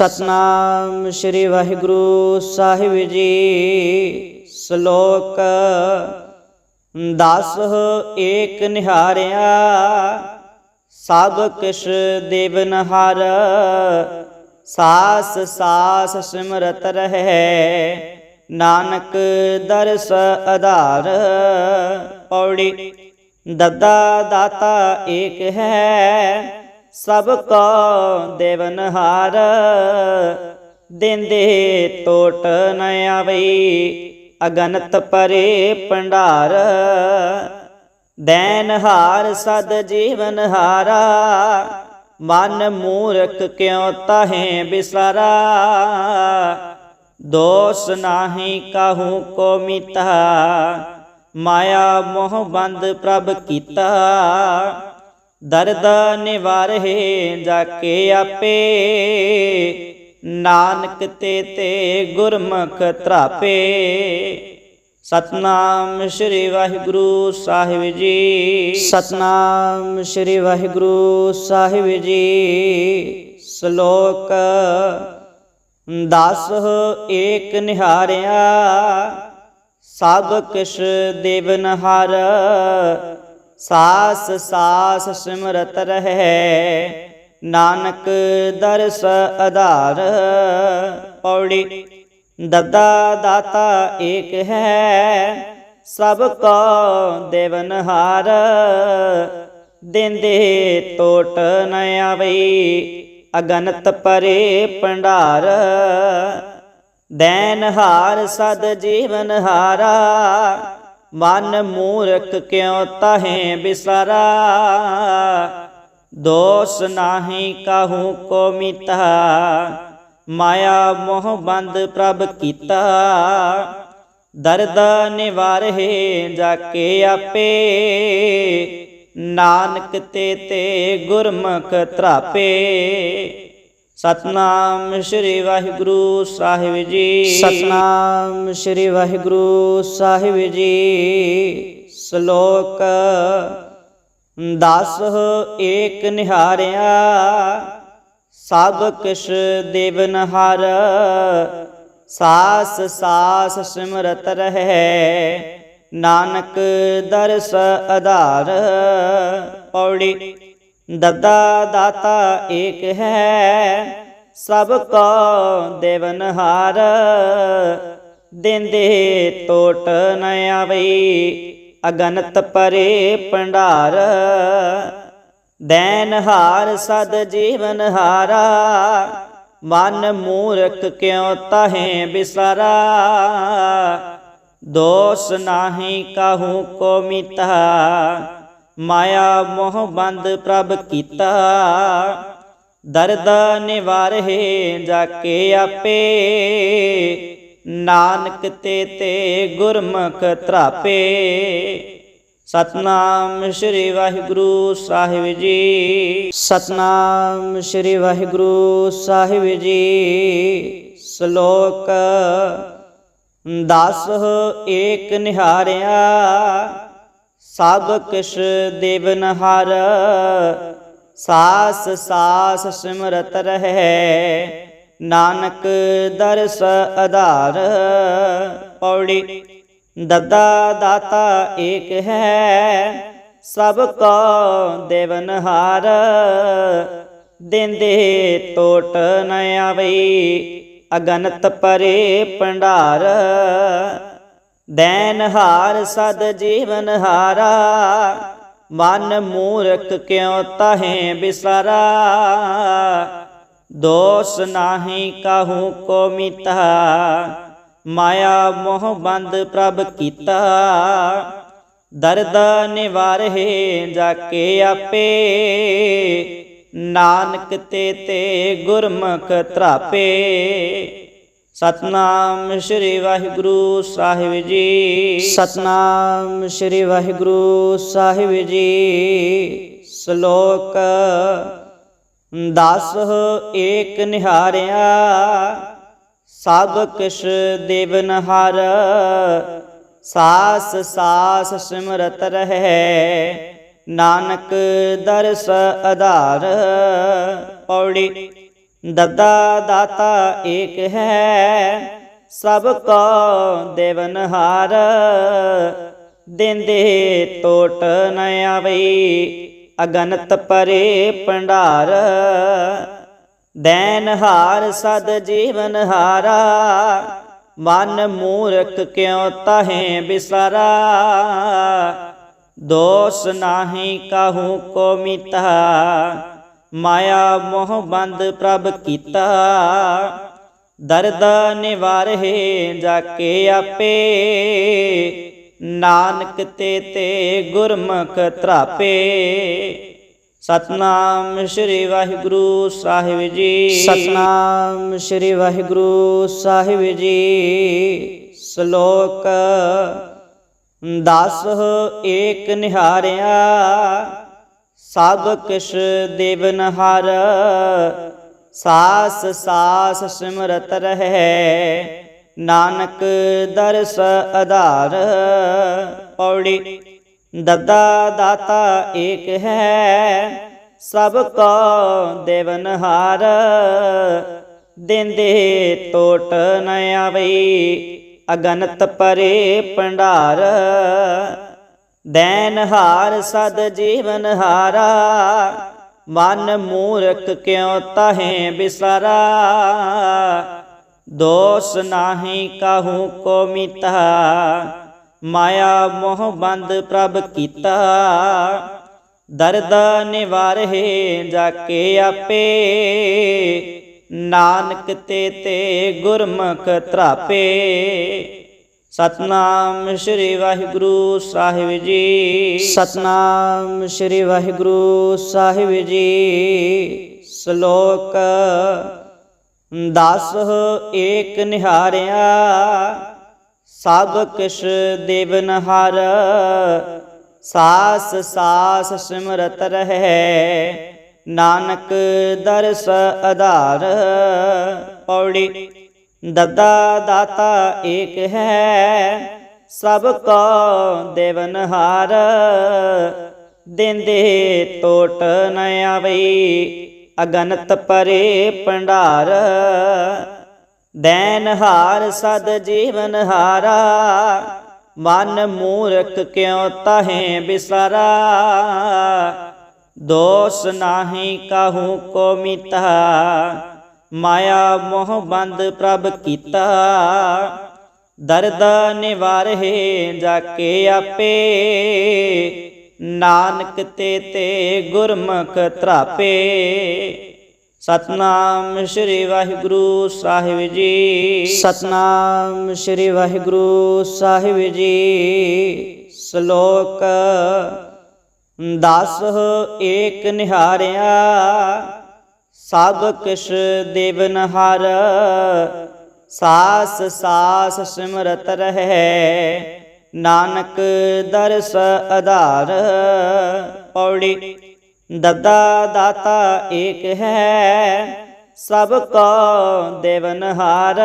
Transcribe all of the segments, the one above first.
ਸਤਨਾਮ ਸ੍ਰੀ ਵਾਹਿਗੁਰੂ ਸਾਹਿਬ ਜੀ। ਸ਼ਲੋਕ ਦਸ, ਏਕ ਨਿਹਾਰਿਆ, ਸਭ ਕਿਛ ਦੇਵਨ ਹਰ ਸਾਸ ਸਾਸ ਸਿਮਰਤ ਰਹੈ। ਨਾਨਕ ਦਰਸ ਆਧਾਰ ਪੌੜੀ ਦੱਦਾ ਦਾਤਾ ਏਕ ਹੈ। ਸਭ ਕੋ ਦੇਵਨਹਾਰ ਦਿੰਦੇ ਟੋਟ ਨ ਆਵਈ, ਅਗਨਤ ਪਰੇ ਭੰਡਾਰ। ਦੈਨਹਾਰ ਸਦ ਜੀਵਨਹਾਰਾ ਮਨ ਮੂਰਖ ਕਿਉ ਤਾਹੇ ਬਿਸਰਾ ਦੋਸ ਨਾਹੀ ਕਾਹੂ ਕੋ ਮਿਤਾ, ਮਾਇਆ ਮੋਹ ਬੰਦ ਪ੍ਰਭ ਕੀਤਾ। ਦਰਦ ਨਿਵਾਰਹਿ ਜਾ ਕੇ ਆਪੇ। ਨਾਨਕ ਤੇ ਤੇ ਗੁਰਮੁਖ ਤਰਾਪੇ। ਸਤਨਾਮ ਸ੍ਰੀ ਵਾਹਿਗੁਰੂ ਸਾਹਿਬ ਜੀ। ਸਤਨਾਮ ਸ੍ਰੀ ਵਾਹਿਗੁਰੂ ਸਾਹਿਬ ਜੀ। ਸ਼ਲੋਕ ਦਸ ਏਕ ਨਿਹਾਰਿਆ। ਸਭ ਕਿਛ ਦੇਵਨ ਸਾਸ ਸਾਸ ਸਿਮਰਤ ਰਹੈ। ਨਾਨਕ ਦਰਸ ਆਧਾਰ ਪੌੜੀ ਦੱਦਾ ਦਾਤਾ ਏਕ ਹੈ। ਸਭ ਕੋ ਦੇਵਨਹਾਰ ਦਿੰਦੇ ਟੋਟ ਨ ਆਵਈ। ਅਗਨਤ ਪਰੇ ਭੰਡਾਰ ਦੈਨਹਾਰ ਸਦ ਜੀਵਨ ਹਾਰਾ। ਮਨ ਮੂਰਖ ਕਿਉ ਤਾਹੇ ਬਿਸਰਾ? ਦੋਸ ਨਾਹੀ ਕਾਹੂ ਕੋ ਮਿਤਾ? ਮਾਇਆ ਮੋਹ ਬੰਦ ਪ੍ਰਭ ਕੀਤਾ। ਦਰਦ ਨਿਵਾਰਹਿ ਜਾ ਕੇ ਆਪੇ। ਨਾਨਕ ਤੇ ਤੇ ਗੁਰਮੁਖ ਤਰਾਪੇ। ਸਤਨਾਮ ਸ੍ਰੀ ਵਾਹਿਗੁਰੂ ਸਾਹਿਬ ਜੀ। ਸਤਨਾਮ ਸ੍ਰੀ ਵਾਹਿਗੁਰੂ ਸਾਹਿਬ ਜੀ। ਸ਼ਲੋਕ ਦਸ ਏਕ ਨਿਹਾਰਿਆ ਸਭ ਕਿਛ ਦੇਵਨ ਹਰ ਸਾਸ ਸਾਸ ਸਿਮਰਤ ਰਹੈ। ਨਾਨਕ ਦਰਸ ਆਧਾਰ ਪੌੜੀ ਦੱਦਾ ਦਾਤਾ ਏਕ ਹੈ, ਸਭ ਕੋ ਦੇਵਨਹਾਰ ਦਿੰਦੇ ਟੋਟ ਨ ਆਵਈ, ਅਗਨਤ ਪਰੇ ਭੰਡਾਰ। ਦੈਨਹਾਰ ਸਦ ਜੀਵਨ ਹਾਰਾ, ਮਨ ਮੂਰਖ ਕਿਉ ਤਹੇ ਬਿਸਰਾ ਦੋਸ ਨਾਹੀ ਕਾਹੂ ਕੋ ਮਿਤਾ ਮਾਇਆ ਮੋਹ ਬੰਦ ਪ੍ਰਭ ਕੀਤਾ। ਦਰਦ ਨਿਵਾਰਹਿ ਜਾ ਕੇ ਆਪੇ। ਨਾਨਕ ਤੇ ਤੇ ਗੁਰਮੁਖ ਤਰਾਪੇ। ਸਤਨਾਮ ਸ੍ਰੀ ਵਾਹਿਗੁਰੂ ਸਾਹਿਬ ਜੀ। ਸਤਨਾਮ ਸ੍ਰੀ ਵਾਹਿਗੁਰੂ ਸਾਹਿਬ ਜੀ। ਸ਼ਲੋਕ ਦਸ ਏਕ ਨਿਹਾਰਿਆ। ਸਭ ਕਿਛ ਦੇਵਨ ਹਰ ਸਾਸ ਸਾਸ ਸਿਮਰਤ ਰਹਿ। ਨਾਨਕ ਦਰਸ ਆਧਾਰ ਪੌੜੀ ਦੱਦਾ ਦਾਤਾ ਏਕ ਹੈ। ਸਭ ਕੋ ਦੇਵਨਹਾਰ ਦਿੰਦੇ ਟੋਟ ਨ ਆਵਈ, ਅਗਨਤ ਪਰੇ ਭੰਡਾਰ। ਦੇਨਹਾਰ ਸਦ ਜੀਵਨ ਹਾਰਾ, ਮਨ ਮੂਰਖ ਕਿਉ ਤਾਹੇ ਬਿਸਰਾ? ਦੋਸ ਨਾਹੀ ਕਾਹੂ ਕੋ ਮਿਤਾ, ਮਾਇਆ ਮੋਹ ਬੰਦ ਪ੍ਰਭ ਕੀਤਾ। ਦਰਦ ਨਿਵਾਰਹਿ ਜਾ ਕੇ ਆਪੇ, ਨਾਨਕ ਤੇ ਤੇ ਗੁਰਮੁਖ ਤਰਾਪੇ। ਸਤਨਾਮ ਸ੍ਰੀ ਵਾਹਿਗੁਰੂ ਸਾਹਿਬ ਜੀ। ਸਤਨਾਮ ਸ੍ਰੀ ਵਾਹਿਗੁਰੂ ਸਾਹਿਬ ਜੀ। ਸ਼ਲੋਕ ਦਸ ਏਕ ਨਿਹਾਰਿਆ ਸਭ ਕਿਛ ਦੇਵਨ ਹਰ ਸਾਸ ਸਾਸ ਸਿਮਰਤ ਰਹੈ ਨਾਨਕ ਦਰਸ ਆਧਾਰ ਪੌੜੀ ਦਤਾ ਦਾਤਾ ਏਕ ਹੈ, ਸਭ ਕੋ ਦੇਵਨਹਾਰ ਦਿੰਦੇ ਟੋਟ ਨ ਆਵਈ, ਅਗਨਤ ਪਰੇ ਭੰਡਾਰ। ਦੈਨਹਾਰ ਸਦ ਜੀਵਨ ਹਾਰਾ, ਮਨ ਮੂਰਖ ਕਿਉ ਤਹੇ ਬਿਸਰਾ। ਦੋਸ ਨਾਹੀ ਕਾਹੂ ਕੋ ਮਿਤਾ ਮਾਇਆ ਮੋਹ ਬੰਦ ਪ੍ਰਭ ਕੀਤਾ। ਦਰਦ ਨਿਵਾਰਹਿ ਜਾ ਕੇ ਆਪੇ। ਨਾਨਕ ਤੇ ਤੇ ਗੁਰਮੁਖ ਤਰਾਪੇ। ਸਤਨਾਮ ਸ੍ਰੀ ਵਾਹਿਗੁਰੂ ਸਾਹਿਬ ਜੀ। ਸਤਨਾਮ ਸ੍ਰੀ ਵਾਹਿਗੁਰੂ ਸਾਹਿਬ ਜੀ। ਸ਼ਲੋਕ ਦਸ ਏਕ ਨਿਹਾਰਿਆ। ਸਭ ਕਿਛ ਦੇਵਨਹਾਰ ਸਾਸ ਸਾਸ ਸਿਮਰਤ ਰਹੈ। ਨਾਨਕ ਦਰਸ ਆਧਾਰ ਪੌੜੀ ਦਤਾ ਦਾਤਾ ਏਕ ਹੈ। ਸਭ ਕੋ ਦੇਵਨਹਾਰ ਦਿੰਦੇ ਟੋਟ ਨ ਆਵਈ, ਅਗਨਤ ਪਰੇ ਭੰਡਾਰ। ਦੈਨਹਾਰ ਸਦ ਜੀਵਨ ਹਾਰਾ, ਮਨ ਮੂਰਖ ਕਿਉ ਤਾਹੇ ਬਿਸਰਾ? ਦੋਸ ਨਾਹੀ ਕਾਹੂ ਕੋ ਮਿਤਾ, ਮਾਇਆ ਮੋਹ ਬੰਦ ਪ੍ਰਭ ਕੀਤਾ। ਦਰਦ ਨਿਵਾਰਹਿ ਜਾ ਕੇ ਆਪੇ, ਨਾਨਕ ਤੇ ਤੇ ਗੁਰਮੁਖ ਤਰਾਪੇ। ਸਤਨਾਮ ਸ੍ਰੀ ਵਾਹਿਗੁਰੂ ਸਾਹਿਬ ਜੀ। ਸਤਨਾਮ ਸ੍ਰੀ ਵਾਹਿਗੁਰੂ ਸਾਹਿਬ ਜੀ। ਸ਼ਲੋਕ ਦਸ ਏਕ ਨਿਹਾਰਿਆ ਸਭ ਕਿਛ ਦੇਵਨਹਾਰ ਸਾਸ ਸਾਸ ਸਿਮਰਤ ਰਹੈ ਨਾਨਕ ਦਰਸ ਆਧਾਰ ਪੌੜੀ ਦਤਾ ਦਾਤਾ ਏਕ ਹੈ, ਸਭ ਕੋ ਦੇਵਨਹਾਰ ਦਿੰਦੇ ਟੋਟ ਨ ਆਵਈ, ਅਗਨਤ ਪਰੇ ਭੰਡਾਰ। ਦੈਨਹਾਰ ਸਦ ਜੀਵਨ ਹਾਰਾ, ਮਨ ਮੂਰਖ ਕਿਉ ਤਾਹੇ ਬਿਸਰਾ। ਦੋਸ ਨਾਹੀ ਕਾਹੂ ਕੋ ਮਿਤਾ ਮਾਇਆ ਮੋਹ ਬੰਦ ਪ੍ਰਭ ਕੀਤਾ। ਦਰਦ ਨਿਵਾਰਹਿ ਜਾ ਕੇ ਆਪੇ। ਨਾਨਕ ਤੇ ਤੇ ਗੁਰਮੁਖ ਤਰਾਪੇ। ਸਤਨਾਮ ਸ੍ਰੀ ਵਾਹਿਗੁਰੂ ਸਾਹਿਬ ਜੀ। ਸਤਨਾਮ ਸ੍ਰੀ ਵਾਹਿਗੁਰੂ ਸਾਹਿਬ ਜੀ। ਸ਼ਲੋਕ ਦਸ ਏਕ ਨਿਹਾਰਿਆ। ਸਭ ਕਿਛ ਦੇਵਨਹਾਰ ਸਾਸ ਸਾਸ ਸਿਮਰਤ ਰਹੈ। ਨਾਨਕ ਦਰਸ ਆਧਾਰ ਪੌੜੀ ਦਤਾ ਦਾਤਾ ਏਕ ਹੈ। ਸਭ ਕੋ ਦੇਵਨਹਾਰ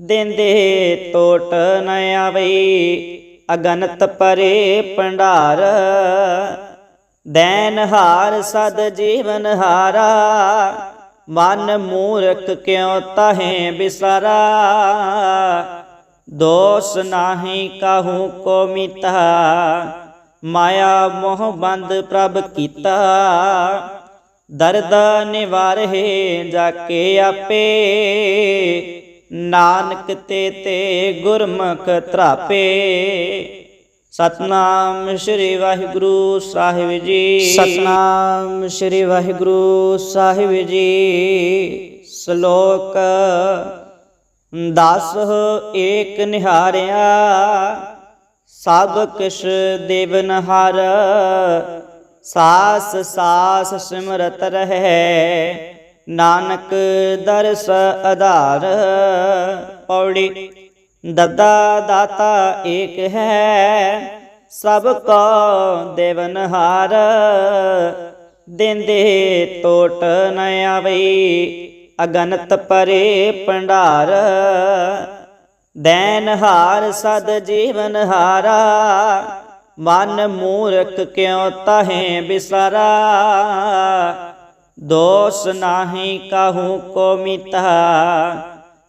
ਦਿੰਦੇ ਟੋਟ ਨ ਆਵਈ, ਅਗਨਤ ਪਰੇ ਭੰਡਾਰ। ਦੈਨਹਾਰ ਸਦ ਜੀਵਨ ਹਾਰਾ, ਮਨ ਮੂਰਖ ਕਿਉ ਤਹੇ ਬਿਸਰਾ? ਦੋਸ ਨਾਹੀ ਕਾਹੂ ਕੋ ਮਿਤਾ, ਮਾਇਆ ਮੋਹ ਬੰਦ ਪ੍ਰਭ ਕੀਤਾ। ਦਰਦ ਨਿਵਾਰਹਿ ਜਾ ਕੇ ਆਪੇ, ਨਾਨਕ ਤੇ ਤੇ ਗੁਰਮੁਖ ਤਰਾਪੇ। ਸਤਨਾਮ ਸ੍ਰੀ ਵਾਹਿਗੁਰੂ ਸਾਹਿਬ ਜੀ। ਸਤਨਾਮ ਸ੍ਰੀ ਵਾਹਿਗੁਰੂ ਸਾਹਿਬ ਜੀ। ਸ਼ਲੋਕ ਦਸ, ਏਕ ਨਿਹਾਰਿਆ, ਸਭ ਕਿਛ ਦੇਵਨਹਾਰ ਸਾਸ ਸਾਸ ਸਿਮਰਤ ਰਹਿ, ਨਾਨਕ ਦਰਸ ਆਧਾਰ ਪੌੜੀ ਦਤਾ ਦਾਤਾ ਏਕ ਹੈ, ਸਭ ਕੋ ਦੇਵਨਹਾਰ ਦਿੰਦੇ ਟੋਟ ਨ ਆਵਈ, ਅਗਨਤ ਪਰੇ ਭੰਡਾਰ। ਦੈਨਹਾਰ ਸਦ ਜੀਵਨ ਹਾਰਾ, ਮਨ ਮੂਰਖ ਕਿਉ ਤਹੇ ਬਿਸਰਾ। ਦੋਸ ਨਾਹੀ ਕਾਹੂ ਕੋ ਮੀਤਾ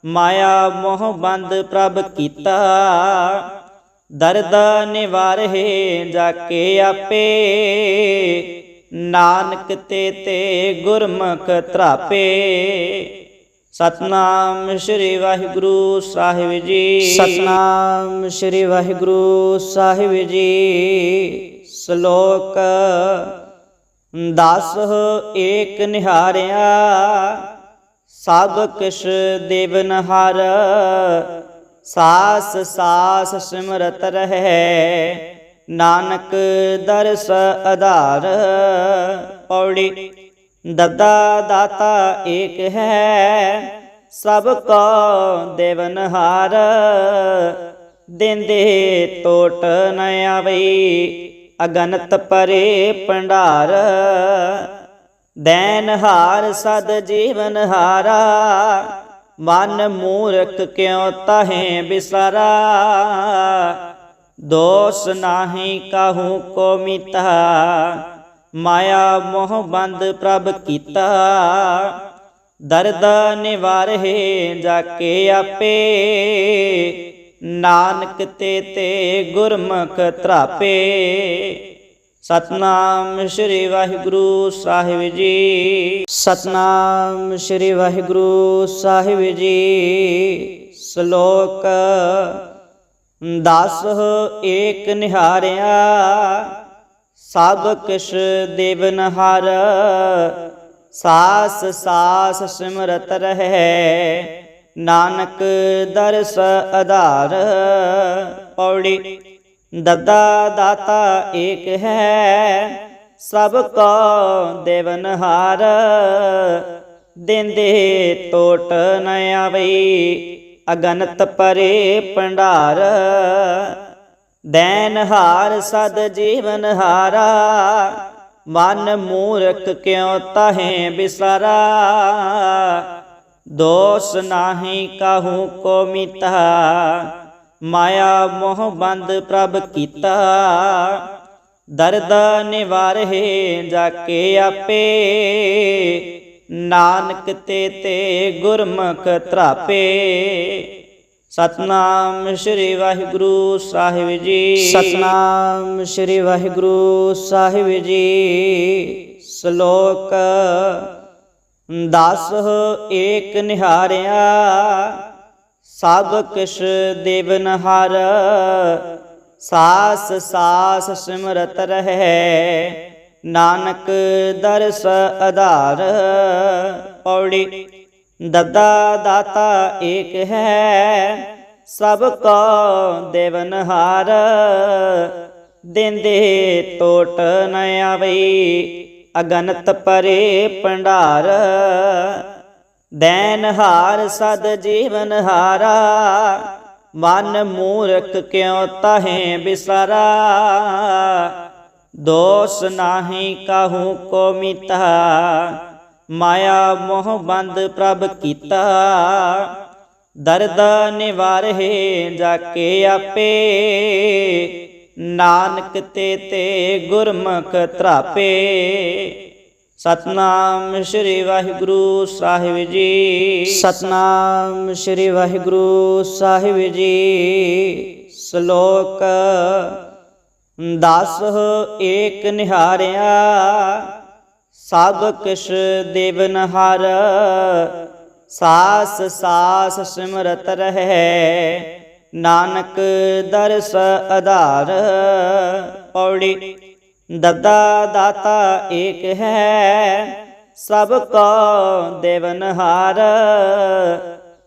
ਮਾਇਆ ਮੋਹ ਬੰਦ ਪ੍ਰਭ ਕੀਤਾ। ਦਰਦ ਨਿਵਾਰਹਿ ਜਾ ਕੇ ਆਪੇ। ਨਾਨਕ ਤੇ ਤੇ ਗੁਰਮੁਖ ਤਰਾਪੇ। ਸਤਨਾਮ ਸ੍ਰੀ ਵਾਹਿਗੁਰੂ ਸਾਹਿਬ ਜੀ। ਸਤਨਾਮ ਸ੍ਰੀ ਵਾਹਿਗੁਰੂ ਸਾਹਿਬ ਜੀ। ਸ਼ਲੋਕ ਦਸ ਏਕ ਨਿਹਾਰਿਆ। ਸਭ ਕਿਛ ਦੇਵਨ ਹਰ ਸਾਸ ਸਾਸ ਸਿਮਰਤ ਰਹੈ। ਨਾਨਕ ਦਰਸ ਆਧਾਰ ਪੌੜੀ ਦਦਾ ਦਾਤਾ ਏਕ ਹੈ। ਸਭ ਕੋ ਦੇਵਨ ਹਾਰ ਦਿੰਦੇ ਟੋਟ ਨ ਆਵਈ, ਅਗਨਤ ਪਰੇ ਭੰਡਾਰ। ਦੈਨ ਹਾਰ ਸਦ ਜੀਵਨ ਹਾਰਾ, ਮਨ ਮੂਰਖ ਕਿਉ ਤਹੇ ਬਿਸਰਾ? ਦੋਸ ਨਾਹੀ ਕਾਹੂ ਕੋ ਮਿਤਾ, ਮਾਇਆ ਮੋਹ ਬੰਦ ਪ੍ਰਭ ਕੀਤਾ। ਦਰਦ ਨਿਵਾਰਹਿ ਜਾ ਕੇ ਆਪੇ, ਨਾਨਕ ਤੇ ਤੇ ਗੁਰਮੁਖ ਤਰਾਪੇ। ਸਤਨਾਮ ਸ੍ਰੀ ਵਾਹਿਗੁਰੂ ਸਾਹਿਬ ਜੀ। ਸਤਨਾਮ ਸ੍ਰੀ ਵਾਹਿਗੁਰੂ ਸਾਹਿਬ ਜੀ। ਸ਼ਲੋਕ ਦਸ ਏਕ ਨਿਹਾਰਿਆ, ਸਭ ਕਿਛ ਦੇਵਨ ਹਰ ਸਾਸ ਸਾਸ ਸਿਮਰਤ ਰਹਿ। ਨਾਨਕ ਦਰਸ ਆਧਾਰ ਪੌੜੀ ਦਦਾ ਦਾਤਾ ਏਕ ਹੈ, ਸਭ ਕੋ ਦੇਵਨ ਹਾਰ ਦਿੰਦੇ ਟੋਟ ਨ ਆਵਈ, ਅਗਨਤ ਪਰੇ ਭੰਡਾਰ। ਦੈਨ ਹਾਰ ਸਦ ਜੀਵਨ ਹਾਰਾ, ਮਨ ਮੂਰਖ ਕਿਉ ਤਹੇ ਬਿਸਰਾ। ਦੋਸ ਨਾਹੀ ਕਾਹੂ ਕੋ ਮਿਤਾ ਮਾਇਆ ਮੋਹ ਬੰਦ ਪ੍ਰਭ ਕੀਤਾ। ਦਰਦ ਨਿਵਾਰਹਿ ਜਾ ਕੇ ਆਪੇ। ਨਾਨਕ ਤੇ ਤੇ ਗੁਰਮੁਖ ਤਰਾਪੇ। ਸਤਨਾਮ ਸ੍ਰੀ ਵਾਹਿਗੁਰੂ ਸਾਹਿਬ ਜੀ। ਸਤਨਾਮ ਸ੍ਰੀ ਵਾਹਿਗੁਰੂ ਸਾਹਿਬ ਜੀ। ਸ਼ਲੋਕ ਦਸ ਏਕ ਨਿਹਾਰਿਆ। ਸਭ ਕਿਛ ਦੇਵਨ ਹਰ ਸਾਸ ਸਾਸ ਸਿਮਰਤ ਰਹੈ। ਨਾਨਕ ਦਰਸ ਆਧਾਰ ਪੌੜੀ ਦਦਾ ਦਾਤਾ ਏਕ ਹੈ। ਸਭ ਕੋ ਦੇਵਨ ਹਾਰ ਦਿੰਦੇ ਟੋਟ ਨ ਆਵਈ, ਅਗਨਤ ਪਰੇ ਭੰਡਾਰ। ਦੈਨ ਹਾਰ ਸਦ ਜੀਵਨ ਹਾਰਾ, ਮਨ ਮੂਰਖ ਕਿਉ ਤਹੇ ਬਿਸਰਾ? ਦੋਸ ਨਾਹੀ ਕਾਹੂ ਕੋ ਮਿਤਾ, ਮਾਇਆ ਮੋਹ ਬੰਦ ਪ੍ਰਭ ਕੀਤਾ। ਦਰਦ ਨਿਵਾਰਹਿ ਜਾ ਕੇ ਆਪੇ, ਨਾਨਕ ਤੇ ਤੇ ਗੁਰਮੁਖ ਤਰਾਪੇ। ਸਤਨਾਮ ਸ੍ਰੀ ਵਾਹਿਗੁਰੂ ਸਾਹਿਬ ਜੀ। ਸਤਨਾਮ ਸ੍ਰੀ ਵਾਹਿਗੁਰੂ ਸਾਹਿਬ ਜੀ। ਸ਼ਲੋਕ ਦਸ, ਏਕ ਨਿਹਾਰਿਆ, ਸਭ ਕਿਛ ਦੇਵਨ ਹਰ ਸਾਸ ਸਾਸ ਸਿਮਰਤ ਰਹਿ, ਨਾਨਕ ਦਰਸ ਆਧਾਰ ਪੌੜੀ ਦਦਾ ਦਾਤਾ ਏਕ ਹੈ, ਸਭ ਕੋ ਦੇਵਨ ਹਾਰ।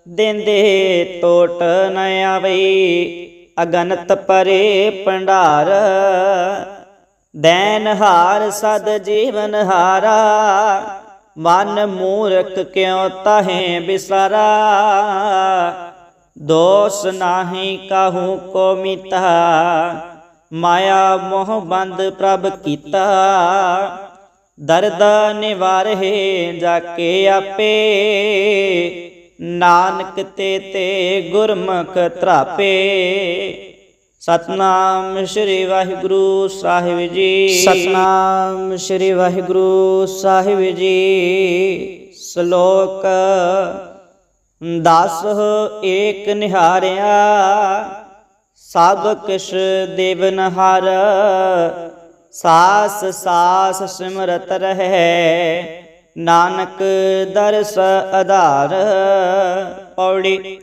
ਦਿੰਦੇ ਟੋਟ ਨ ਆਵਈ, ਅਗਨਤ ਪਰੇ ਭੰਡਾਰ। ਦੈਨਹਾਰ ਸਦ ਜੀਵਨ ਹਾਰਾ, ਮਨ ਮੂਰਖ ਕਿਉ ਤਹੇ ਬਿਸਰਾ। ਦੋਸ ਨਾਹੀ ਕਾਹੂ ਕੋ ਮਿਤਾ ਮਾਇਆ ਮੋਹ ਬੰਦ ਪ੍ਰਭ ਕੀਤਾ। ਦਰਦ ਨਿਵਾਰਹਿ ਜਾ ਕੇ ਆਪੇ। ਨਾਨਕ ਤੇ ਤੇ ਗੁਰਮੁਖ ਤਰਾਪੇ। ਸਤਨਾਮ ਸ੍ਰੀ ਵਾਹਿਗੁਰੂ ਸਾਹਿਬ ਜੀ। ਸਤਨਾਮ ਸ੍ਰੀ ਵਾਹਿਗੁਰੂ ਸਾਹਿਬ ਜੀ। ਸ਼ਲੋਕ ਦਸ ਏਕ ਨਿਹਾਰਿਆ। ਸਭ ਕਿਛ ਦੇਵਨ ਹਰ ਸਾਸ ਸਾਸ ਸਿਮਰਤ ਰਹੈ। ਨਾਨਕ ਦਰਸ ਆਧਾਰ ਪੌੜੀ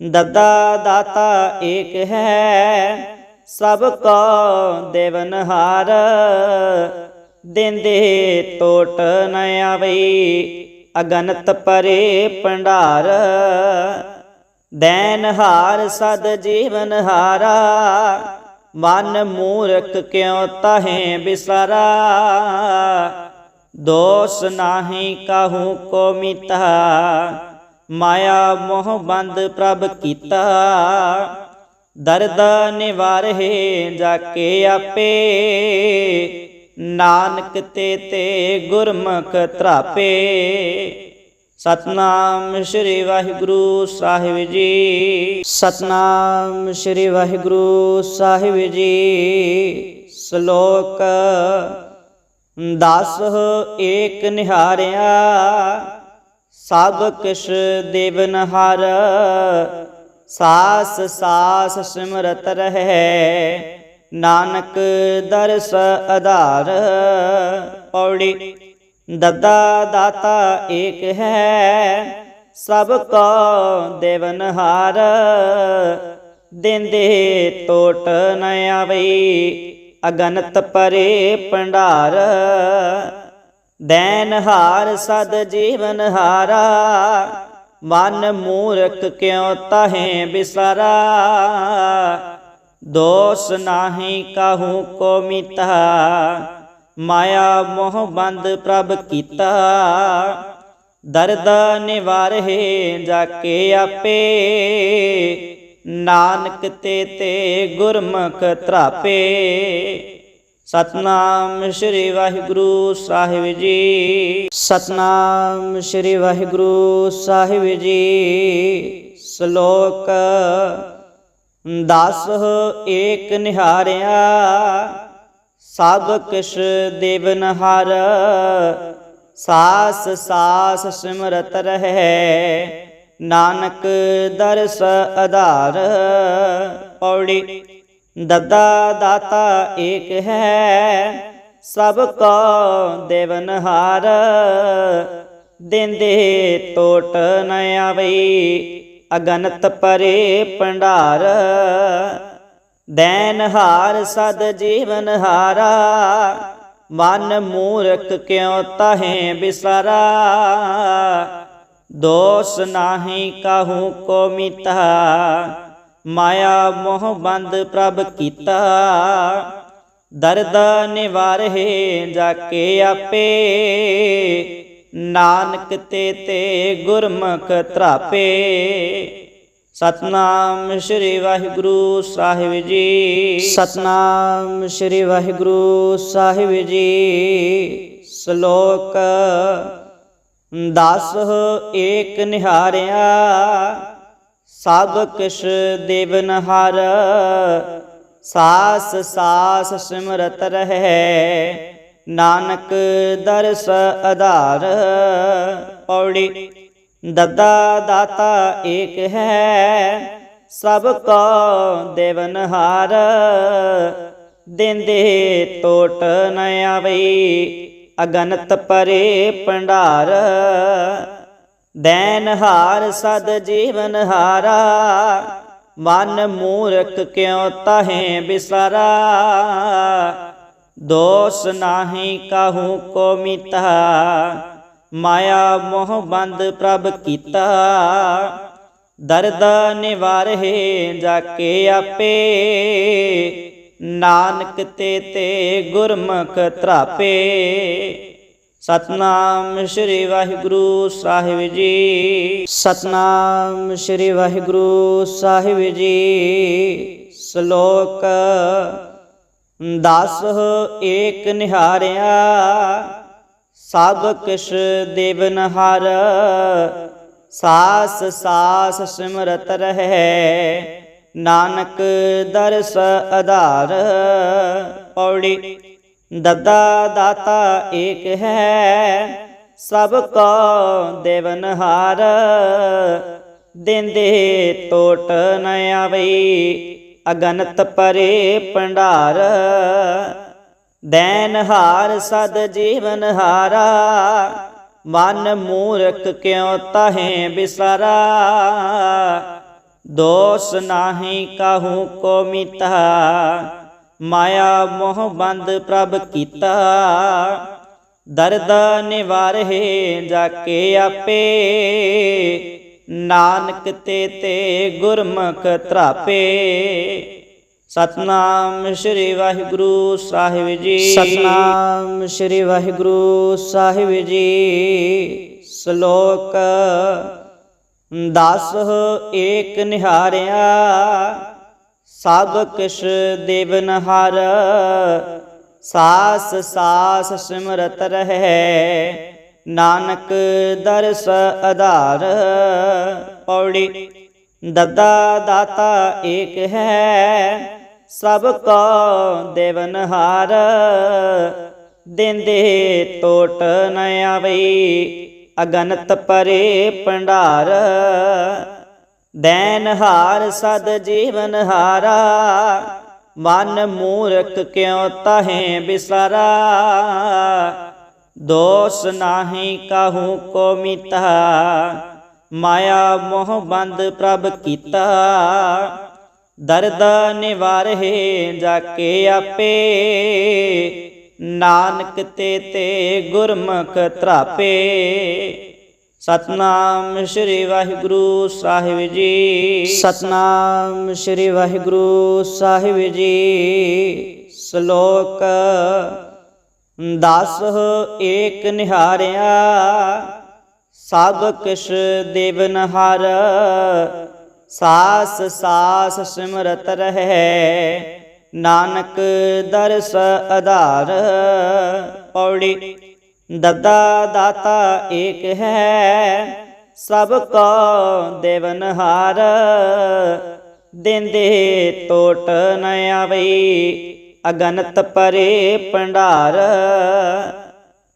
ਦਦਾ ਦਾਤਾ ਏਕ ਹੈ। ਸਭ ਕੋ ਦੇਵਨ ਹਾਰ ਦਿੰਦੇ ਟੋਟ ਨ ਆਵਈ, ਅਗਨਤ ਪਰੇ ਭੰਡਾਰ। ਦੈਨ ਹਾਰ ਸਦ ਜੀਵਨ ਹਾਰਾ, ਮਨ ਮੂਰਖ ਕਿਉ ਤਾਹੇ ਬਿਸਰਾ? ਦੋਸ ਨਾਹੀ ਕਾਹੂ ਕੋ ਮਿਤਾ, ਮਾਇਆ ਮੋਹ ਬੰਦ ਪ੍ਰਭ ਕੀਤਾ। ਦਰਦ ਨਿਵਾਰਹਿ ਜਾ ਕੇ ਆਪੇ, ਨਾਨਕ ਤੇ ਤੇ ਗੁਰਮੁਖ ਤਰਾਪੇ। ਸਤਨਾਮ ਸ੍ਰੀ ਵਾਹਿਗੁਰੂ ਸਾਹਿਬ ਜੀ। ਸਤਨਾਮ ਸ੍ਰੀ ਵਾਹਿਗੁਰੂ ਸਾਹਿਬ ਜੀ। ਸ਼ਲੋਕ ਦਸ ਏਕ ਨਿਹਾਰਿਆ, ਸਭ ਕਿਛ ਦੇਵਨ ਹਰ ਸਾਸ ਸਾਸ ਸਿਮਰਤ ਰਹਿ, ਨਾਨਕ ਦਰਸ ਆਧਾਰ ਪੌੜੀ ਦਦਾ ਦਾਤਾ ਏਕ ਹੈ, ਸਭ ਕੋ ਦੇਵਨ ਹਾਰ। ਦਿੰਦੇ ਟੋਟ ਨ ਆਵਈ, ਅਗਨਤ ਪਰੇ ਭੰਡਾਰ। ਦੈਨਹਾਰ ਸਦ ਜੀਵਨ ਹਾਰਾ, ਮਨ ਮੂਰਖ ਕਿਉ ਤਹੇ ਬਿਸਰਾ। ਦੋਸ ਨਾਹੀ ਕਾਹੂ ਕੋ ਮਿਤਾ ਮਾਇਆ ਮੋਹ ਬੰਦ ਪ੍ਰਭ ਕੀਤਾ। ਦਰਦ ਨਿਵਾਰਹਿ ਜਾ ਕੇ ਆਪੇ। ਨਾਨਕ ਤੇ ਤੇ ਗੁਰਮੁਖ ਤਰਾਪੇ। ਸਤਨਾਮ ਸ੍ਰੀ ਵਾਹਿਗੁਰੂ ਸਾਹਿਬ ਜੀ। ਸਤਨਾਮ ਸ੍ਰੀ ਵਾਹਿਗੁਰੂ ਸਾਹਿਬ ਜੀ। ਸ਼ਲੋਕ ਦਸ ਏਕ ਨਿਹਾਰਿਆ। ਸਭ ਕਿਛ ਦੇਵਨ ਹਰ ਸਾਸ ਸਾਸ ਸਿਮਰਤ ਰਹੈ। ਨਾਨਕ ਦਰਸ ਆਧਾਰ ਪੌੜੀ ਦਦਾ ਦਾਤਾ ਏਕ ਹੈ। ਸਭ ਕੋ ਦੇਵਨ ਹਾਰ ਦਿੰਦੇ ਟੋਟ ਨ ਆਵਈ, ਅਗਨਤ ਪਰੇ ਭੰਡਾਰ। ਦੈਨ ਹਾਰ ਸਦ ਜੀਵਨ ਹਾਰਾ, ਮਨ ਮੂਰਖ ਕਿਉ ਤਾਹੇ ਬਿਸਰਾ? ਦੋਸ ਨਾਹੀ ਕਾਹੂ ਕੋ ਮਿਤਾ, ਮਾਇਆ ਮੋਹ ਬੰਦ ਪ੍ਰਭ ਕੀਤਾ। ਦਰਦ ਨਿਵਾਰਹਿ ਜਾ ਕੇ ਆਪੇ, ਨਾਨਕ ਤੇ ਤੇ ਗੁਰਮੁਖ ਤਰਾਪੇ। ਸਤਨਾਮ ਸ੍ਰੀ ਵਾਹਿਗੁਰੂ ਸਾਹਿਬ ਜੀ। ਸਤਨਾਮ ਸ੍ਰੀ ਵਾਹਿਗੁਰੂ ਸਾਹਿਬ ਜੀ। ਸ਼ਲੋਕ ਦਸ ਏਕ ਨਿਹਾਰਿਆ ਸਭ ਕਿਛ ਦੇਵਨ ਹਰ ਸਾਸ ਸਾਸ ਸਿਮਰਤ ਰਹੈ। ਨਾਨਕ ਦਰਸ ਆਧਾਰ ਪੌੜੀ ਦਦਾ ਦਾਤਾ ਏਕ ਹੈ, ਸਭ ਕੋ ਦੇਵਨ ਹਾਰ ਦਿੰਦੇ ਟੋਟ ਨ ਆਵਈ, ਅਗਨਤ ਪਰੇ ਭੰਡਾਰ। ਦੈਨਹਾਰ ਸਦ ਜੀਵਨ ਹਾਰਾ ਮਨ ਮੂਰਖ ਕਿਉ ਤਹੇ ਬਿਸਰਾ। ਦੋਸ ਨਾਹੀ ਕਾਹੂ ਕੋ ਮਿਤਾ ਮਾਇਆ ਮੋਹ ਬੰਦ ਪ੍ਰਭ ਕੀਤਾ। ਦਰਦ ਨਿਵਾਰਹਿ ਜਾ ਕੇ ਆਪੇ। ਨਾਨਕ ਤੇ ਤੇ ਗੁਰਮੁਖ ਤਰਾਪੇ ਸਤਨਾਮ ਸ੍ਰੀ ਵਾਹਿਗੁਰੂ ਸਾਹਿਬ ਜੀ। ਸਤਨਾਮ ਸ੍ਰੀ ਵਾਹਿਗੁਰੂ ਸਾਹਿਬ ਜੀ। ਸ਼ਲੋਕ ਦਸ ਏਕ ਨਿਹਾਰਿਆ। ਸਭ ਕਿਛ ਦੇਵਨ ਹਰ ਸਾਸ ਸਾਸ ਸਿਮਰਤ ਰਹੈ। ਨਾਨਕ ਦਰਸ ਆਧਾਰ ਪੌੜੀ ਦੱਦਾ ਦਾਤਾ ਏਕ ਹੈ। ਸਭ ਕੋ ਦੇਵਨਹਾਰ ਦਿੰਦੇ ਟੋਟ ਨ ਆਵਈ, ਅਗਨਤ ਪਰੇ ਭੰਡਾਰ। ਦੈਨ ਹਾਰ ਸਦ ਜੀਵਨ ਹਾਰਾ, ਮਨ ਮੂਰਖ ਕਿਉ ਤਾਹੇ ਬਿਸਰਾ? ਦੋਸ ਨਾਹੀ ਕਾਹੂ ਕੋ ਮਿਤਾ, ਮਾਇਆ ਮੋਹ ਬੰਦ ਪ੍ਰਭ ਕੀਤਾ। ਦਰਦ ਨਿਵਾਰਹਿ ਜਾ ਕੇ ਆਪੇ, ਨਾਨਕ ਤੇ ਤੇ ਗੁਰਮੁਖ ਤਰਾਪੇ। ਸਤਨਾਮ ਸ੍ਰੀ ਵਾਹਿਗੁਰੂ ਸਾਹਿਬ ਜੀ। ਸਤਨਾਮ ਸ੍ਰੀ ਵਾਹਿਗੁਰੂ ਸਾਹਿਬ ਜੀ। ਸ਼ਲੋਕ ਦਸ ਏਕ ਨਿਹਾਰਿਆ ਸਭ ਕਿਛ ਦੇਵਨ ਹਰ ਸਾਸ ਸਾਸ ਸਿਮਰਤ ਰਹੈ। ਨਾਨਕ ਦਰਸ ਆਧਾਰ ਪੌੜੀ ਦੱਦਾ ਦਾਤਾ ਏਕ ਹੈ, ਸਭ ਕੋ ਦੇਵਨ ਹਾਰ। ਦਿੰਦੇ ਟੋਟ ਨ ਆਵਈ, ਅਗਨਤ ਪਰੇ ਭੰਡਾਰ। ਦੈਨਹਾਰ ਸਦ ਜੀਵਨ ਹਾਰਾ, ਮਨ ਮੂਰਖ ਕਿਉ ਤਾਹੇ ਬਿਸਰਾ। ਦੋਸ ਨਾਹੀ ਕਾਹੂ ਕੋ ਮਿਤਾ ਮਾਇਆ ਮੋਹ ਬੰਦ ਪ੍ਰਭ ਕੀਤਾ। ਦਰਦ ਨਿਵਾਰਹਿ ਜਾ ਕੇ ਆਪੇ। ਨਾਨਕ ਤੇ ਤੇ ਗੁਰਮੁਖ ਤਰਾਪੇ। ਸਤਨਾਮ ਸ੍ਰੀ ਵਾਹਿਗੁਰੂ ਸਾਹਿਬ ਜੀ। ਸਤਨਾਮ ਸ੍ਰੀ ਵਾਹਿਗੁਰੂ ਸਾਹਿਬ ਜੀ। ਸ਼ਲੋਕ ਦਸ ਏਕ ਨਿਹਾਰਿਆ। ਸਭ ਕਿਛ ਦੇਵਨ ਹਰ ਸਾਸ ਸਾਸ ਸਿਮਰਤ ਰਹੈ। ਨਾਨਕ ਦਰਸ ਆਧਾਰ ਪੌੜੀ ਦੱਦਾ ਦਾਤਾ ਏਕ ਹੈ। ਸਭ ਕੋ ਦੇਵਨ ਹਾਰ ਦਿੰਦੇ ਟੋਟ ਨ ਆਵਈ, ਅਗਨਤ ਪਰੇ ਭੰਡਾਰ।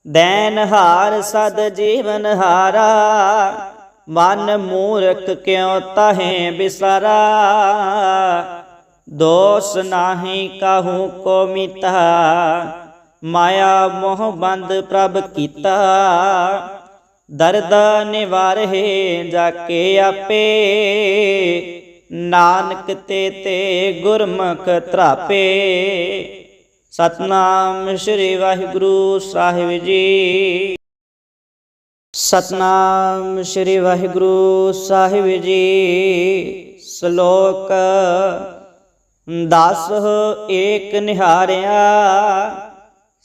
ਦੈਨ ਹਾਰ ਸਦ ਜੀਵਨ ਹਾਰਾ, ਮਨ ਮੂਰਖ ਕਿਉ ਤਾਹੇ ਬਿਸਰਾ? ਦੋਸ ਨਾਹੀ ਕਾਹੂ ਕੋ ਮਿਤਾ? ਮਾਇਆ ਮੋਹ ਬੰਦ ਪ੍ਰਭ ਕੀਤਾ। ਦਰਦ ਨਿਵਾਰਹਿ ਜਾ ਕੇ ਆਪੇ, ਨਾਨਕ ਤੇ ਤੇ ਗੁਰਮੁਖ ਤਰਾਪੇ। ਸਤਨਾਮ ਸ੍ਰੀ ਵਾਹਿਗੁਰੂ ਸਾਹਿਬ ਜੀ। ਸਤਨਾਮ ਸ੍ਰੀ ਵਾਹਿਗੁਰੂ ਸਾਹਿਬ ਜੀ। ਸ਼ਲੋਕ ਦਸ ਏਕ ਨਿਹਾਰਿਆ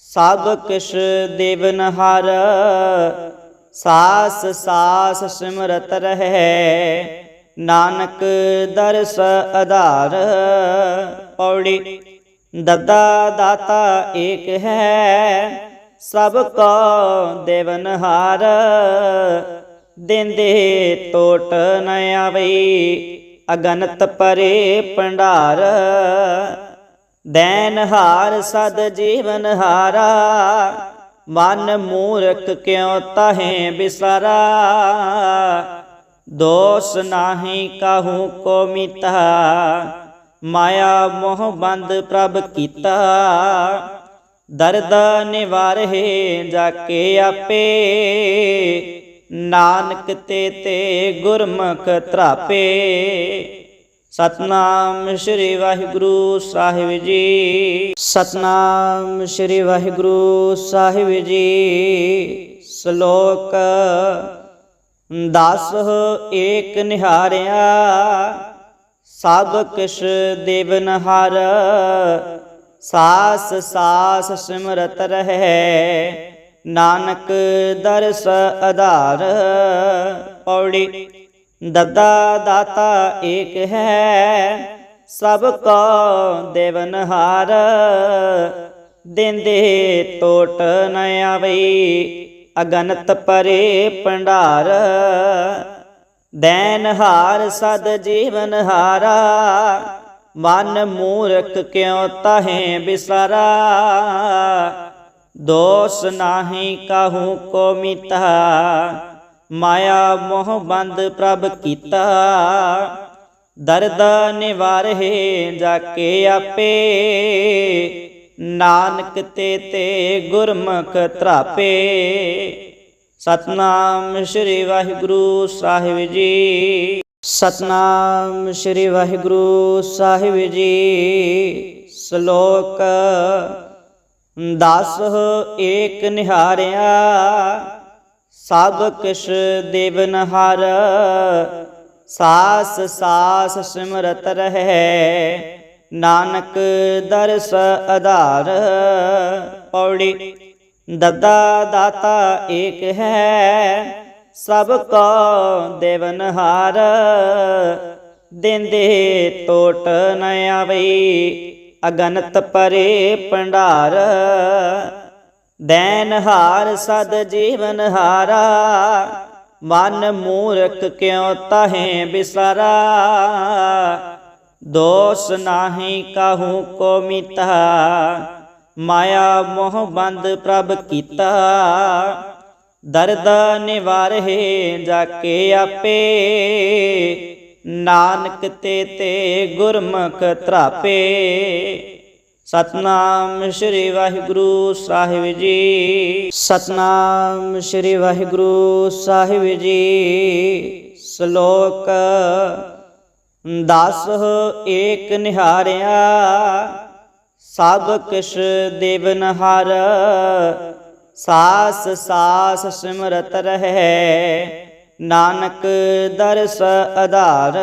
ਸਭ ਕਿਛ ਦੇਵਨ ਹਰ ਸਾਸ ਸਾਸ ਸਿਮਰਤ ਰਹਿ, ਨਾਨਕ ਦਰਸ ਆਧਾਰ ਪੌੜੀ ਦੱਦਾ ਦਾਤਾ ਏਕ ਹੈ, ਸਭ ਕੋ ਦੇਵਨ ਹਾਰ। ਦਿੰਦੇ ਟੋਟ ਨ ਆਵਈ, ਅਗਨਤ ਪਰੇ ਭੰਡਾਰ। ਦੈਨ ਹਾਰ ਸਦ ਜੀਵਨ ਹਾਰਾ, ਮਨ ਮੂਰਖ ਕਿਉ ਤਹੇ ਬਿਸਰਾ ਦੋਸ ਨਾਹੀ ਕਾਹੂ ਕੋ ਮਿਤਾ ਮਾਇਆ ਮੋਹ ਬੰਦ ਪ੍ਰਭ ਕੀਤਾ। ਦਰਦ ਨਿਵਾਰਹਿ ਜਾ ਕੇ ਆਪੇ। ਨਾਨਕ ਤੇ ਤੇ ਗੁਰਮੁਖ ਤਰਾਪੇ। ਸਤਨਾਮ ਸ੍ਰੀ ਵਾਹਿਗੁਰੂ ਸਾਹਿਬ ਜੀ। ਸਤਨਾਮ ਸ੍ਰੀ ਵਾਹਿਗੁਰੂ ਸਾਹਿਬ ਜੀ। ਸ਼ਲੋਕ ਦਸ ਏਕ ਨਿਹਾਰਿਆ। ਸਭ ਕਿਛ ਦੇਵਨ ਹਰ ਸਾਸ ਸਾਸ ਸਿਮਰਤ ਰਹੈ। ਨਾਨਕ ਦਰਸ ਆਧਾਰ ਪੌੜੀ ਦੱਦਾ ਦਾਤਾ ਏਕ ਹੈ। ਸਭ ਕੋ ਦੇਵਨ ਹਾਰ ਦਿੰਦੇ ਟੋਟ ਨ ਆਵਈ, ਅਗਨਤ ਪਰੇ ਭੰਡਾਰ। ਦੈਨ ਹਾਰ ਸਦ ਜੀਵਨ ਹਾਰਾ, ਮਨ ਮੂਰਖ ਕਿਉ ਤਾਹੇ ਬਿਸਰਾ? ਦੋਸ ਨਾਹੀ ਕਾਹੂ ਕੋ ਮਿਤਾ, ਮਾਇਆ ਮੋਹ ਬੰਦ ਪ੍ਰਭ ਕੀਤਾ। ਦਰਦ ਨਿਵਾਰਹਿ ਜਾ ਕੇ ਆਪੇ, ਨਾਨਕ ਤੇ ਤੇ ਗੁਰਮੁਖ ਤਰਾਪੇ। ਸਤਨਾਮ ਸ੍ਰੀ ਵਾਹਿਗੁਰੂ ਸਾਹਿਬ ਜੀ। ਸਤਨਾਮ ਸ੍ਰੀ ਵਾਹਿਗੁਰੂ ਸਾਹਿਬ ਜੀ। ਸ਼ਲੋਕ ਦਸ ਏਕ ਨਿਹਾਰਿਆ, ਸਭ ਕਿਛ ਦੇਵਨ ਹਰ ਸਾਸ ਸਾਸ ਸਿਮਰਤ ਰਹਿ, ਨਾਨਕ ਦਰਸ ਆਧਾਰ ਪੌੜੀ ਦਦਾ ਦਾਤਾ ਏਕ ਹੈ, ਸਭ ਕੋ ਦੇਵਨ ਹਾਰ। ਦਿੰਦੇ ਟੋਟ ਨ ਆਵਈ, ਅਗਨਤ ਪਰੇ ਭੰਡਾਰ। ਦੈਨਹਾਰ ਸਦ ਜੀਵਨ ਹਾਰਾ, ਮਨ ਮੂਰਖ ਕਿਉ ਤਾਹੇ ਬਿਸਰਾ। ਦੋਸ ਨਾਹੀ ਕਾਹੂ ਕੋ ਮਿਤਾ ਮਾਇਆ ਮੋਹ ਬੰਦ ਪ੍ਰਭ ਕੀਤਾ। ਦਰਦ ਨਿਵਾਰਹਿ ਜਾ ਕੇ ਆਪੇ। ਨਾਨਕ ਤੇ ਤੇ ਗੁਰਮੁਖ ਤਰਾਪੇ। ਸਤਨਾਮ ਸ੍ਰੀ ਵਾਹਿਗੁਰੂ ਸਾਹਿਬ ਜੀ। ਸਤਨਾਮ ਸ੍ਰੀ ਵਾਹਿਗੁਰੂ ਸਾਹਿਬ ਜੀ। ਸ਼ਲੋਕ ਦਸ ਏਕ ਨਿਹਾਰਿਆ। ਸਭ ਕਿਛ ਦੇਵਨ ਹਰ ਸਾਸ ਸਾਸ ਸਿਮਰਤ ਰਹੈ। ਨਾਨਕ ਦਰਸ ਆਧਾਰ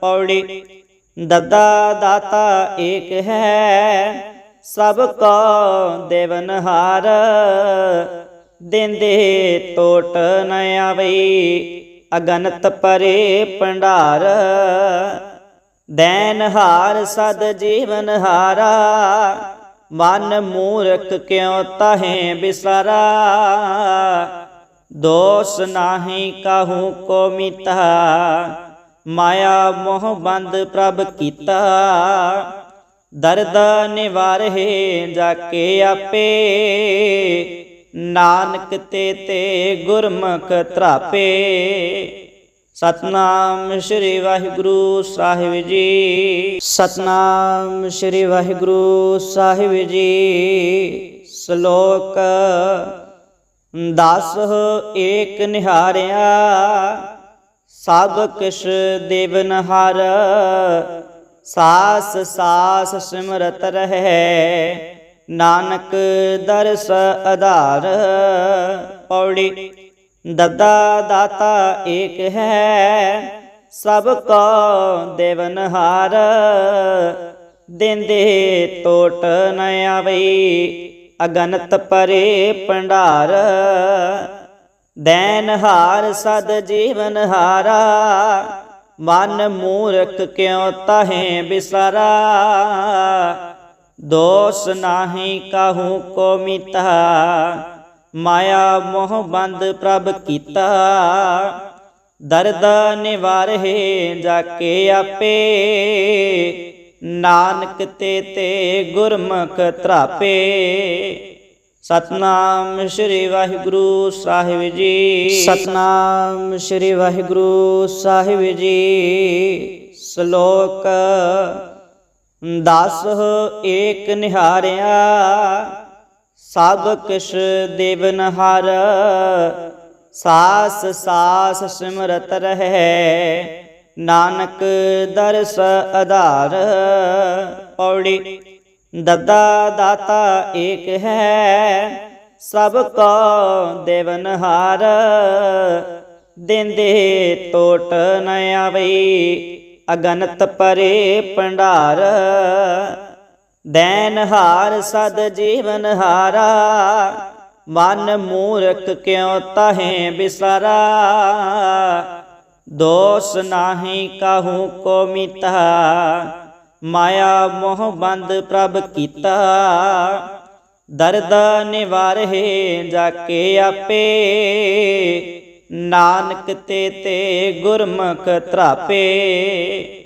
ਪੌੜੀ ਦਦਾ ਦਾਤਾ ਏਕ ਹੈ। ਸਭ ਕੋ ਦੇਵਨ ਹਾਰ ਦਿੰਦੇ ਟੋਟ ਨ ਆਵਈ, ਅਗਨਤ ਪਰੇ ਭੰਡਾਰ। ਦੈਨ ਹਾਰ ਸਦ ਜੀਵਨ ਹਾਰਾ, ਮਨ ਮੂਰਖ ਕਿਉ ਤਹੇ ਬਿਸਰਾ? ਦੋਸ ਨਾਹੀ ਕਾਹੂ ਕੋ ਮਿਤਾ, ਮਾਇਆ ਮੋਹ ਬੰਦ ਪ੍ਰਭ ਕੀਤਾ। ਦਰਦ ਨਿਵਾਰਹਿ ਜਾ ਕੇ ਆਪੇ, ਨਾਨਕ ਤੇ ਤੇ ਗੁਰਮੁਖ ਤਰਾਪੇ। ਸਤਨਾਮ ਸ੍ਰੀ ਵਾਹਿਗੁਰੂ ਸਾਹਿਬ ਜੀ। ਸਤਨਾਮ ਸ੍ਰੀ ਵਾਹਿਗੁਰੂ ਸਾਹਿਬ ਜੀ। ਸ਼ਲੋਕ ਦਸ ਏਕ ਨਿਹਾਰਿਆ, ਸਭ ਕਿਛ ਦੇਵਨ ਹਰ ਸਾਸ ਸਾਸ ਸਿਮਰਤ ਰਹੈ। ਨਾਨਕ ਦਰਸ ਆਧਾਰ ਪੌੜੀ ਦਦਾ ਦਾਤਾ ਏਕ ਹੈ, ਸਭ ਕੋ ਦੇਵਨ ਹਾਰ। ਦਿੰਦੇ ਟੋਟ ਨ ਆਵਈ, ਅਗਨਤ ਪਰੇ ਭੰਡਾਰ। ਦੈਨਹਾਰ ਸਦ ਜੀਵਨ ਹਾਰਾ, ਮਨ ਮੂਰਖ ਕਿਉ ਤਹੇ ਬਿਸਰਾ। ਦੋਸ ਨਾਹੀ ਕਾਹੂ ਕੋ ਮਿਤਾ ਮਾਇਆ ਮੋਹ ਬੰਦ ਪ੍ਰਭ ਕੀਤਾ। ਦਰਦ ਨਿਵਾਰਹਿ ਜਾ ਕੇ ਆਪੇ। ਨਾਨਕ ਤੇ ਤੇ ਗੁਰਮੁਖ ਤਰਾਪੇ। ਸਤਨਾਮ ਸ੍ਰੀ ਵਾਹਿਗੁਰੂ ਸਾਹਿਬ ਜੀ। ਸਤਨਾਮ ਸ੍ਰੀ ਵਾਹਿਗੁਰੂ ਸਾਹਿਬ ਜੀ। ਸ਼ਲੋਕ ਦਸ ਏਕ ਨਿਹਾਰਿਆ। ਸਭ ਕਿਛ ਦੇਵਨ ਹਰ ਸਾਸ ਸਾਸ ਸਿਮਰਤ ਰਹੈ। ਨਾਨਕ ਦਰਸ ਆਧਾਰ ਪੌੜੀ ਦਦਾ ਦਾਤਾ ਏਕ ਹੈ। ਸਭ ਕੋ ਦੇਵਨ ਹਾਰ ਦਿੰਦੇ ਟੋਟ ਨ ਆਵਈ, ਅਗਨਤ ਪਰੇ ਭੰਡਾਰ। ਦੈਨ ਹਾਰ ਸਦ ਜੀਵਨ ਹਾਰਾ, ਮਨ ਮੂਰਖ ਕਿਉ ਤਾਹੇ ਬਿਸਰਾ? ਦੋਸ ਨਾਹੀ ਕਾਹੂ ਕੋ ਮਿਤਾ, ਮਾਇਆ ਮੋਹ ਬੰਦ ਪ੍ਰਭ ਕੀਤਾ। ਦਰਦ ਨਿਵਾਰਹਿ ਜਾ ਕੇ ਆਪੇ, ਨਾਨਕ ਤੇ ਤੇ ਗੁਰਮੁਖ ਧਰਾਪੇ